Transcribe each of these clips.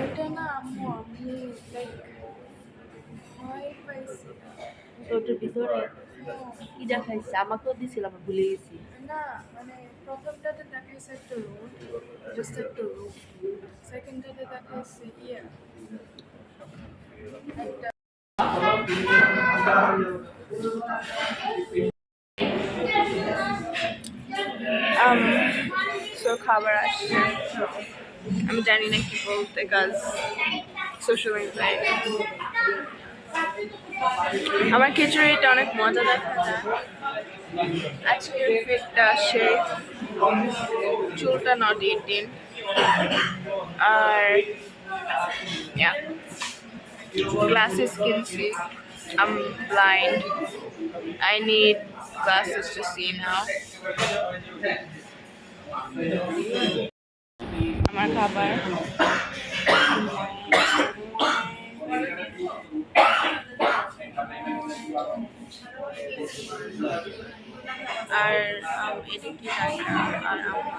এটা না আম্মু আমি লাইক ভয় পাইছি। ওটার ভিতরে? কি দেখাইছে? আমাকেও দিছিল আমি ভুলে গেছি। না মানে প্রথমটাতে দেখাইছে একটা রোড জাস্ট একটা রোড সেকেন্ডটাতে দেখাইছে ইয়া। একটা um, so খাবার আসছে। আমি জানি না কি বলতে কাজ সোশ্যাল এনজাইটি আমার খিচুড়িটা অনেক মজা দেখা যায় আজকের ফিটটা সে চুলটা নট এইটিন আর গ্লাসেস কিনছি I'm blind. I need glasses to see now. আমার খাবার আর um, এটা কি জানি না আর আমার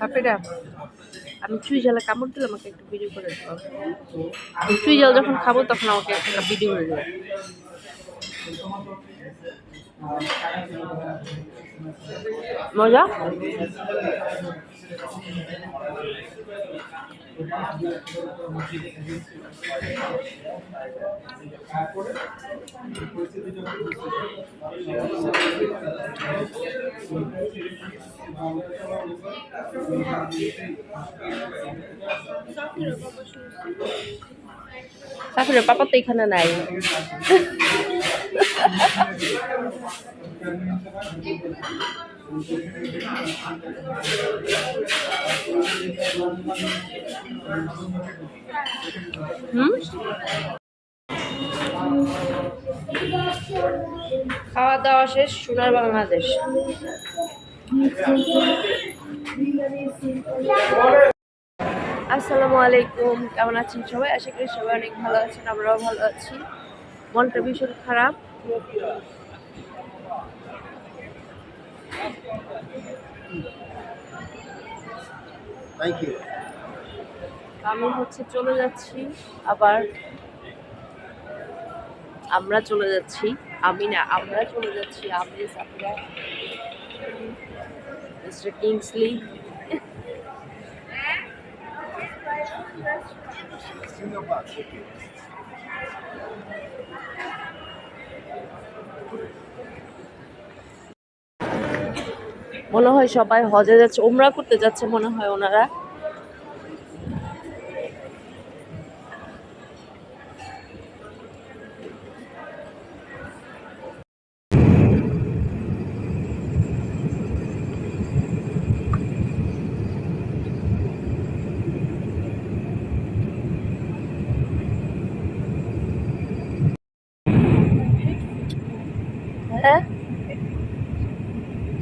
সাপেরা আমি চুই জালে কামড় দিলে আমাকে একটু ভিডিও করে দেবো চুই জাল যখন খাব তখন আমাকে একটা ভিডিও করে দেবে মজা? সাফিরের পাপা তো এখানে নাই। হুম? খাওয়া দাওয়া শেষ সোনার বাংলাদেশ। আসসালামু আলাইকুম কেমন আছেন সবাই? আশা করি সবাই অনেক ভালো আছেন আমরাও ভালো আছি। মনটা ভীষণ খারাপ। আমি হচ্ছে চলে যাচ্ছি আবার আমরা চলে যাচ্ছি আমি না আমরা চলে যাচ্ছি আমি সাফিরা মিস্টার কিংসলি। মনে হয় সবাই হজে যাচ্ছে ওমরা করতে যাচ্ছে মনে হয় ওনারা। হ্যাঁ?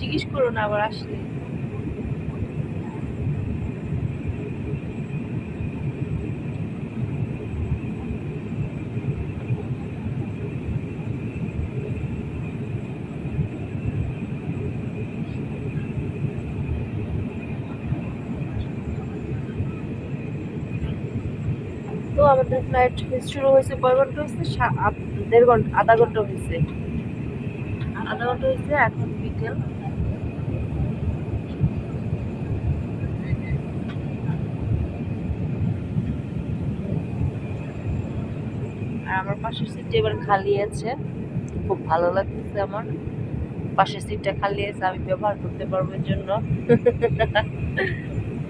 জিজ্ঞেস করো না আবার আসলে তো আমাদের ফ্লাইট শুরু হয়েছে কয় ঘণ্টা হয়েছে? দেড় ঘণ্টা আধা ঘণ্টা হয়েছে। আধা হয়েছে এখন বিকেল। আর আমার পাশের সিটটা এবার খালি আছে। খুব ভালো লাগতেছে আমার। পাশের সিটটা খালি আছে আমি ব্যবহার করতে পারব এর জন্য।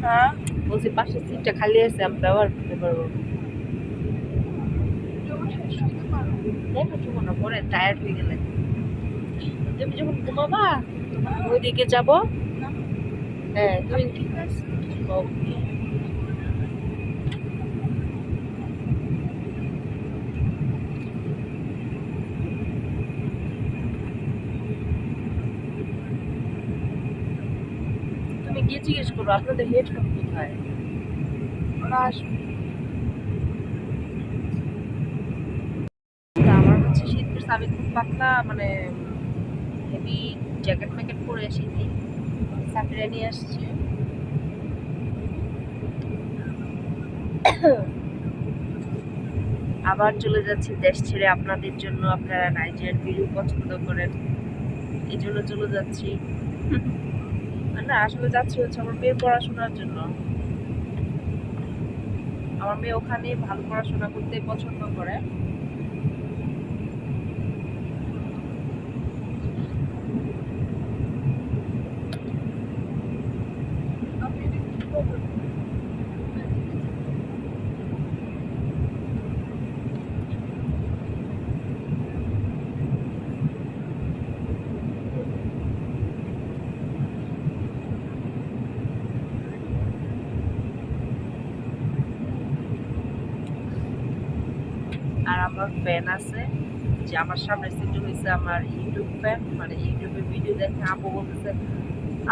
হ্যাঁ বলছি পাশের সিটটা খালি আছে আমি ব্যবহার করতে পারব। না পরে টায়ার্ড হয়ে গেলে। তুমি যখন ঘুমাবা, ওইদিকে যাব। হ্যাঁ তুমি তুমি গিয়ে জিজ্ঞেস করো, আপনাদের হেডফোন কোথায়? ওরা আসবে। আমার হচ্ছে শীত পড়ছে আমি খুব পাতলা মানে হেভি জ্যাকেট ম্যাকেট পরে এসেছি। সাকরে নিয়ে আসছে। আবার চলে যাচ্ছি দেশ ছেড়ে আপনাদের জন্য আপনারা নাইজেরিয়ান ভিডিও পছন্দ করেন। এই জন্য চলে যাচ্ছি। না, আসলে যাচ্ছি হচ্ছে আমার মেয়ের পড়াশোনার জন্য। আমার মেয়ে ওখানে ভালো পড়াশোনা করতে পছন্দ করে। আর আমার ফ্যান আছে, যে আমার সামনে সিটে হয়েছে আমার ইউটিউব ফ্যান মানে ইউটিউবে ভিডিও দেখে আপু বলতেছে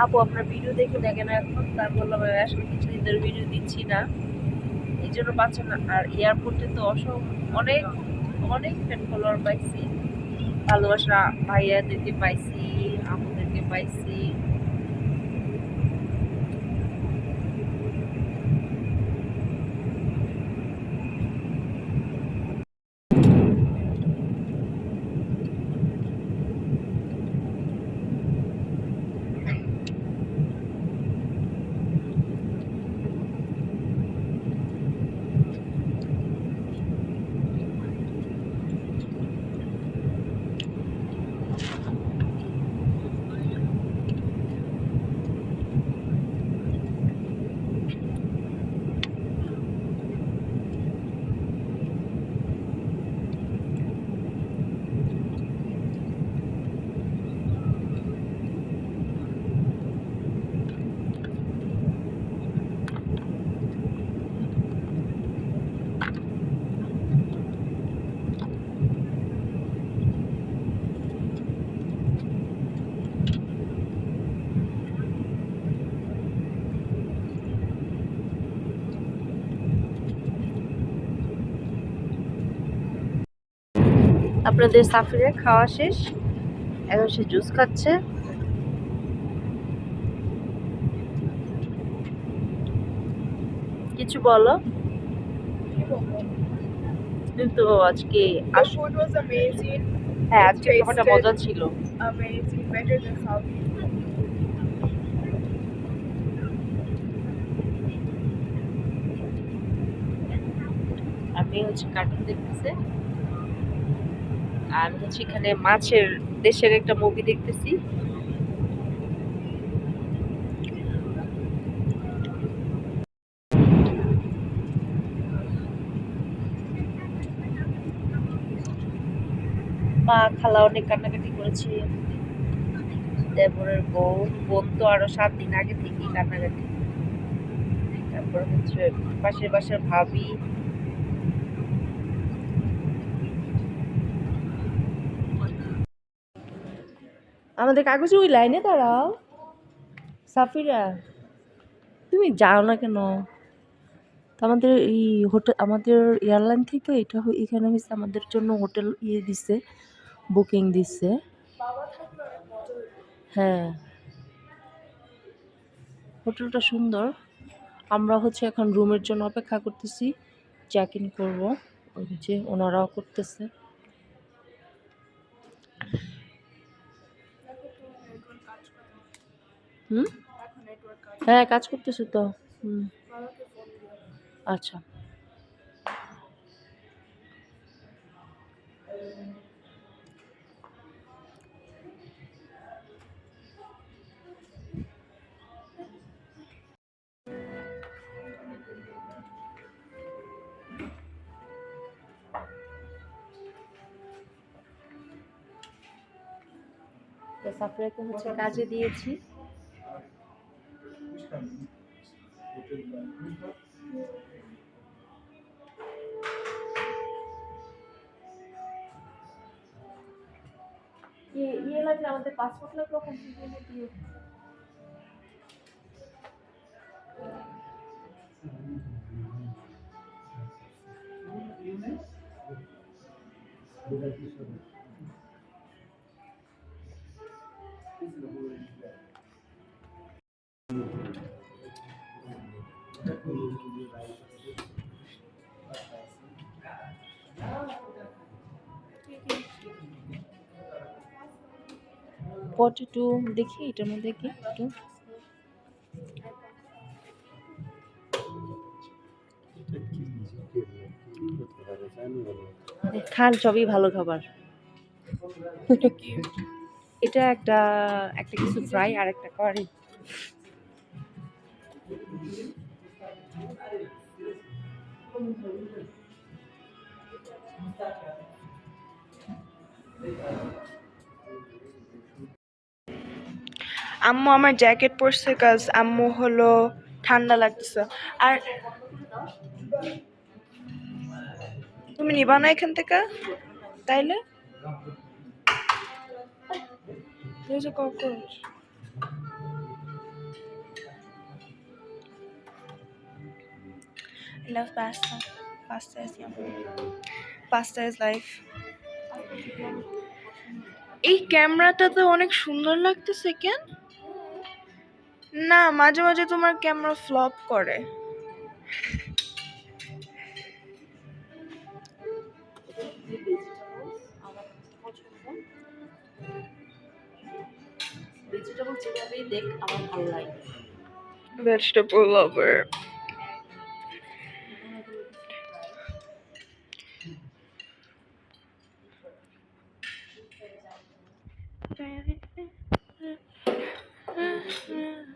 আপু, আপনার ভিডিও দেখে দেখেন এখন। তার বললাম "আমি আসলে কিছুদিন ধরে ভিডিও দিচ্ছি না। এই জন্য পাচ্ছে না। আর এয়ারপোর্টে তো অসম অনেক অনেক ফ্যান ফলোয়ার পাইছি। ভালোবাসা ভাইয়াদেরকে পাইছি, আপুদেরকে পাইছি। আপনাদের সাফিরের খাওয়া শেষ। এখন সে জুস খাচ্ছে। কিছু বলো। কিন্তু আজকে. হ্যাঁ আজকে খাবারটা মজা ছিল। আমি হচ্ছে কার্টুন দেখতেছে। আর হচ্ছে এখানে মাছের, দেশের একটা মুভি দেখতেছি। মা খালা অনেক কান্নাকাটি করেছে। দেবরের বউ, বোন তো আরও সাত দিন আগে থেকেই কান্নাকাটি। তারপর হচ্ছে পাশের বাসার ভাবি আমাদের কাগজে ওই লাইনে দাঁড়াও। সাফিরা, তুমি যাও না কেন? তো আমাদের এই হোটেল আমাদের এয়ারলাইন থেকে এটা এখানে হয়েছে আমাদের জন্য হোটেল ইয়ে দিছে, বুকিং দিছে। হ্যাঁ। হোটেলটা সুন্দর। আমরা হচ্ছে এখন রুমের জন্য অপেক্ষা করতেছি চেক ইন করব। ওই যে ওনারাও করতেছে। হুম? হ্যাঁ কাজ করতেছে তো। হুম। আচ্ছা। সাফরাকে হচ্ছে কাজে দিয়েছি। আমাদের পাসপোর্ট লাগল ওখান থেকে পটেটো দেখি, এটার মধ্যে কি? একটু। খান সবই ভালো খাবার। এটা একটা একটা কিছু ফ্রাই আর একটা কারি আম্মু আমার জ্যাকেট পরছে কাজ আম্মু হলো ঠান্ডা লাগতেছে আর তুমি নিবা না এখান থেকে তাইলে There's a cockroach. I love pasta. Pasta. এই ক্যামেরাটাতে অনেক সুন্দর লাগতেছে, কেন না মাঝে মাঝে তোমার ক্যামেরা ফ্লপ করে। ভেজিটেবল যেভাবেই দেখ আমার ভালো লাগে। ভেজিটেবল লাভার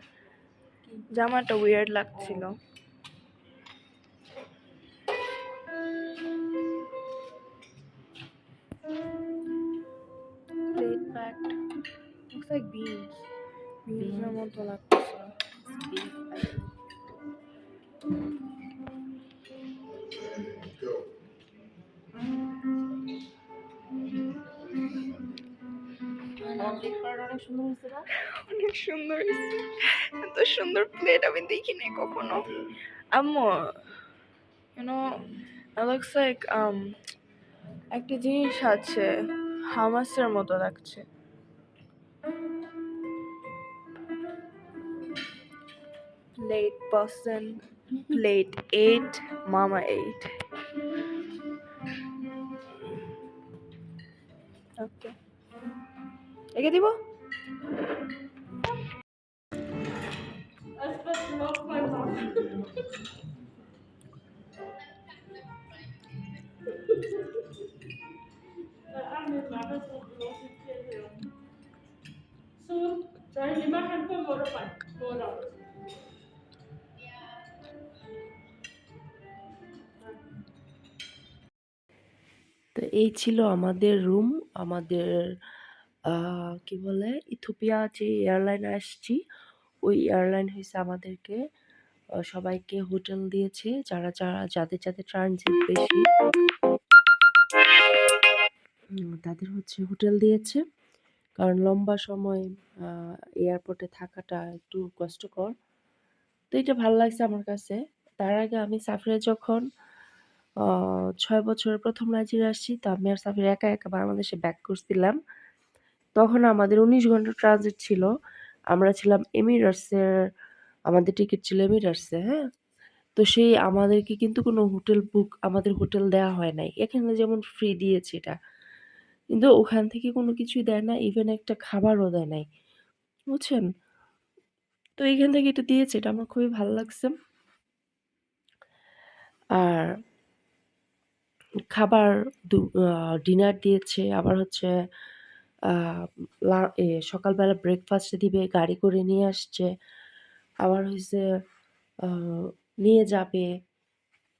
জামাটা উইয়ার্ড লাগছিল। Plate packed looks like beans. Beans এর মতো অনেক সুন্দর হয়েছে অনেক সুন্দর হয়েছে। এত সুন্দর প্লেট আমি দেখিনি কখনো। আম্মু ইউনো লুকস লাইক একটা জিনিস আছে হামাসের মতো লাগছে। প্লেট পার্সন প্লেট এইট মামা এইট ওকে একে দিব? তো এই ছিল আমাদের রুম আমাদের কি বলে, ইথোপিয়া যে এয়ারলাইন আসছি, ওই এয়ারলাইন হয়েছে আমাদেরকে সবাইকে হোটেল দিয়েছে। যারা যারা, যাদের যাদের ট্রানজিট বেশি। তাদের হচ্ছে হোটেল দিয়েছে। কারণ লম্বা সময় এয়ারপোর্টে থাকাটা একটু কষ্টকর। তো এটা ভালো লাগছে আমার কাছে। তার আগে আমি সাফিরে যখন ছয় বছরের প্রথম নাইজেরিয়া আসছি, তো আমি আর সাফির একা একা বাংলাদেশে ব্যাক করছিলাম। তখন আমাদের উনিশ ঘণ্টা ট্রানজিট ছিল। আমরা ছিলাম এমিরাটসের আমাদের টিকিট ছিল এমিরাটসে হ্যাঁ? তো সেই আমাদেরকে কিন্তু কোনো হোটেল বুক, আমাদের হোটেল দেওয়া হয় নাই। এখানে যেমন ফ্রি দিয়েছে এটা। কিন্তু ওখান থেকে কোনো কিছুই দেয় না ইভেন একটা খাবারও দেয় নাই। বুঝছেন? তো এইখান থেকে এটা দিয়েছে, এটা আমার খুবই ভালো লাগছে। আর খাবার দু ডিনার দিয়েছে, আবার হচ্ছে সকালবেলা ব্রেকফাস্ট দিবে, গাড়ি করে নিয়ে আসছে। আবার আহ, নিয়ে যাবে।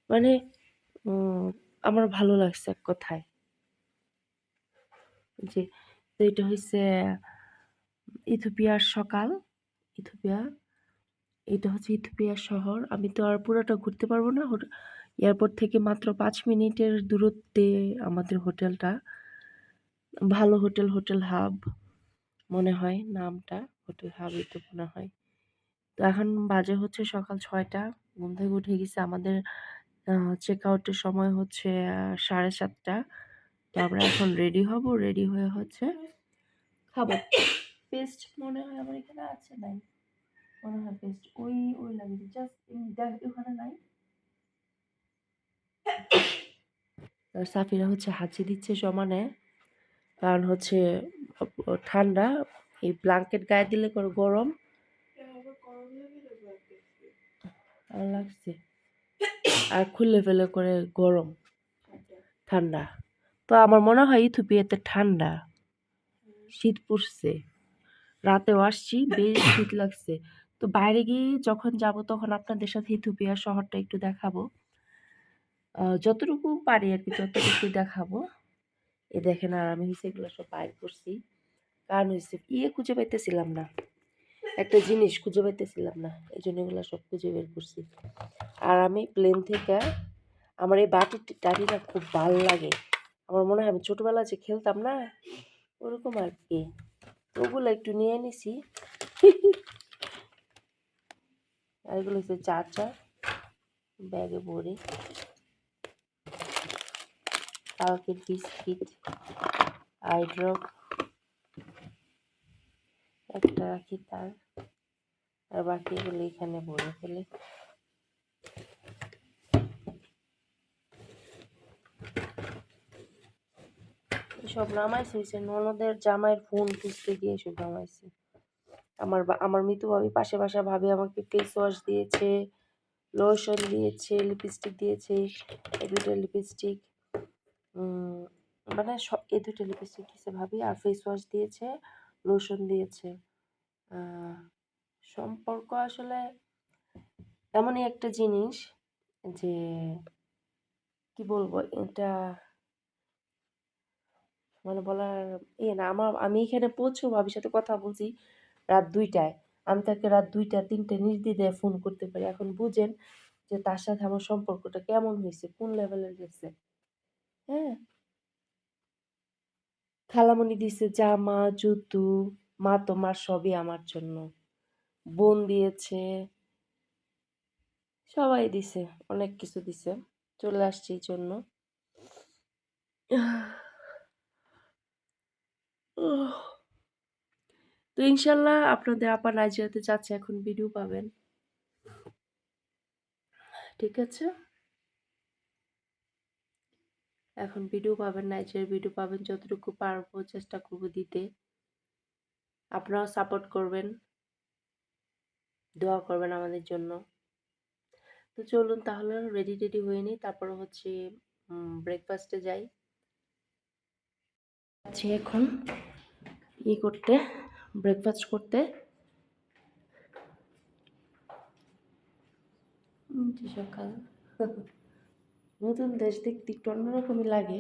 মানে আমার ভালো লাগছে এক কথায়। যে তো এটা হচ্ছে ইথোপিয়ার সকাল। ইথোপিয়া এটা হচ্ছে ইথোপিয়ার শহর। আমি তো আর পুরোটা ঘুরতে পারব না। এয়ারপোর্ট থেকে মাত্র পাঁচ মিনিটের দূরত্বে আমাদের হোটেলটা। ভালো হোটেল হোটেল হাব মনে হয় নামটা। হোটেল হাবই তো মনে হয়। তো এখন বাজে হচ্ছে সকাল ছয়টা। ঘুম থেকে উঠে গেছে আমাদের চেক আউটের সময় হচ্ছে সাড়ে সাতটা। তো আমরা এখন রেডি হব রেডি হয়ে হচ্ছে খাব। পেস্ট মনে হয় আমার এখানে আছে, নাই। মনে হয় পেস্ট, ওই ওই লাগিয়েছে জাস্ট দেখ, ওখানে নাই। সাফিরা হচ্ছে হাঁচি দিচ্ছে সমানে। কারণ হচ্ছে ঠান্ডা, এই ব্ল্যাঙ্কেট গায়ে দিলে করে গরম। আর লাগছে। আর খুলে ফেলে করে গরম। ঠান্ডা। তো আমার মনে হয় ইথুপিয়াতে ঠান্ডা। শীত পড়ছে। রাতেও আসছি বেশ শীত লাগছে। তো বাইরে গিয়ে যখন যাব তখন আপনাদের সাথে ইথুপিয়া শহরটা একটু দেখাবো। যতটুকু পারি আর কি ততটুকু দেখাবো। এ দেখেন আর আমি হচ্ছে এগুলো সব বাইর করছি। কারণ হচ্ছে ইয়ে খুঁজে পাইতেছিলাম না। একটা জিনিস খুঁজে পাইতেছিলাম না এই জন্য এগুলো সব খুঁজে বের করছি। আর আমি প্লেন থেকে আমার এই বাটি টাটিটা খুব ভালো লাগে। আমার মনে হয় আমি ছোটোবেলা যে খেলতাম না, ওরকম আর কি। ওগুলো একটু নিয়ে নিছি। আর এগুলো হচ্ছে চার্জার ব্যাগে ভরে। কালকের বিস্কিট, আই ড্রপ। একটা রাখি তার। আর বাকিগুলো এখানে ভরে ফেলে। সব নামাইছে হয়েছে ননদের জামাইয়ের ফোন খুঁজতে গিয়ে সব নামাইছে। আমার আমার মৃত্যু ভাবি পাশে পাশে, ভাবি আমাকে ফেস ওয়াশ দিয়েছে লোশন দিয়েছে লিপস্টিক দিয়েছে, এই দুটো লিপস্টিক মানে সব এই দুটো লিপস্টিক দিয়েছে ভাবি, আর ফেস ওয়াশ দিয়েছে। লোশন দিয়েছে। সম্পর্ক আসলে এমনই একটা জিনিস যে, কি বলব, এটা মানে বলার ইয়ে না আমার আমি এখানে পৌঁছেও ভাবির সাথে কথা বলছি রাত দুইটায়। আমি তাকে রাত দুইটা, তিনটে নির্দ্বিধায় ফোন করতে পারি। এখন বুঝেন যে তার সাথে আমার সম্পর্কটা কেমন হয়েছে, কোন লেভেলের গেছে। হ্যাঁ? খালামণি দিছে জামা জুতো, মা তোমার সবই আমার জন্য। বোন দিয়েছে, সবাই দিছে, অনেক কিছু দিছে, চলে আসছে এই জন্য। তো ইনশাল্লাহ আপনাদের আপা নাইজেরিয়াতে যাচ্ছে এখন ভিডিও পাবেন। ঠিক আছে? এখন ভিডিও পাবেন নাইজেরিয়ার ভিডিও পাবেন, যতটুকু পারব চেষ্টা করব দিতে। আপনারাও সাপোর্ট করবেন, দোয়া করবেন আমাদের জন্য। তো চলুন তাহলে রেডি টেডি হয়ে নিই, তারপর হচ্ছে ব্রেকফাস্টে যাই। আছি এখন ই করতে ব্রেকফাস্ট করতে। সকাল। নতুন দেশ দেখতে একটু অন্যরকমই লাগে।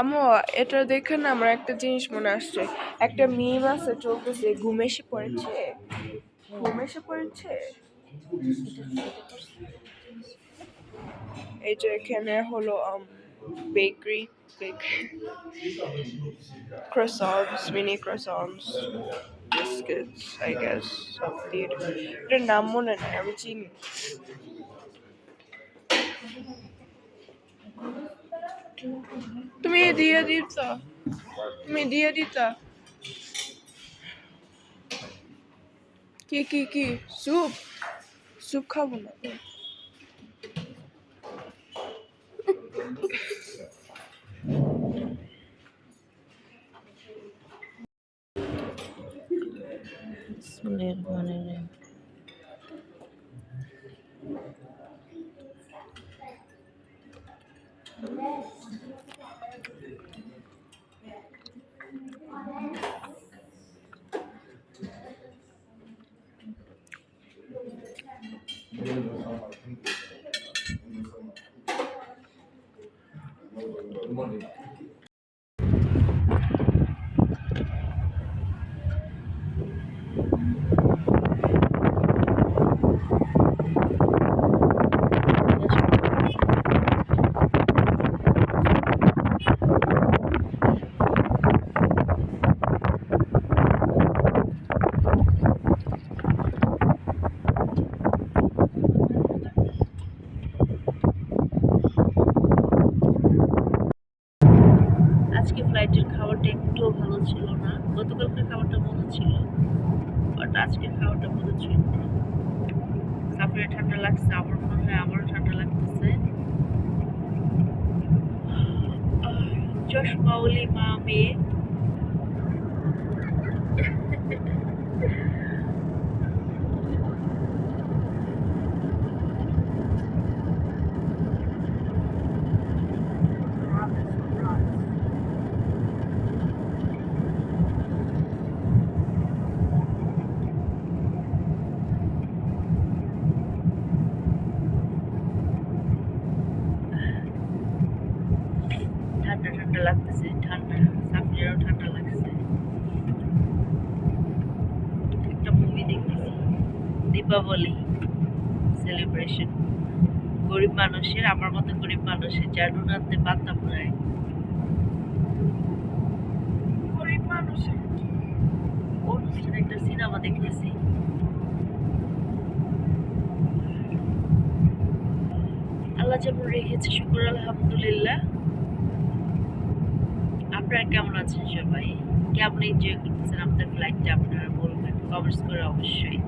আম্মু, এটা দেখে না আমার একটা জিনিস মনে আসছে। একটা মিম আছে, চলতেছে, ঘুম এসে পড়েছে। ঘুম এসে পড়েছে? এই যে এখানে হলো bakery mini croissants, biscuits, I guess সব দিয়ে এটার নাম মনে নাই, আমি চিনি। তুমি দিয়ে দিত তুমি দিয়ে দিত কি কি কি স্যুপ স্যুপ খাব না তো। বিসমিল্লাহির রহমানির রহিম আজকে ফ্লাইটের খাবারটা একটুও ভালো ছিল না গতকালকের খাবারটা মনে ছিল আজকের খাবারটা মনে ছিল তারপরে ঠান্ডা লাগছে, আবার মনে হয় আমারও ঠান্ডা লাগতেছে। চশমা চশমাওলি মা মেয়ে ঠান্ডা ঠান্ডা লাগতেছে ঠান্ডা সাফিরেরও ঠান্ডা লাগছে একটা মুভি দেখতেছি দীপাবলি সেলিব্রেশন গরিব মানুষের আমার মতো গরিব মানুষের যা নুন আনতে পারতাম না গরিব মানুষের অনুষ্ঠানে একটা সিনেমা দেখতেছি? আল্লাহ যেমন রেখেছে শুকুর আলহামদুলিল্লাহ। আপনারা কেমন আছেন সবাই? কেমন এনজয় করতেছেন আপনাদের ফ্লাইটটা আপনারা বলবেন কমেন্টস করে অবশ্যই।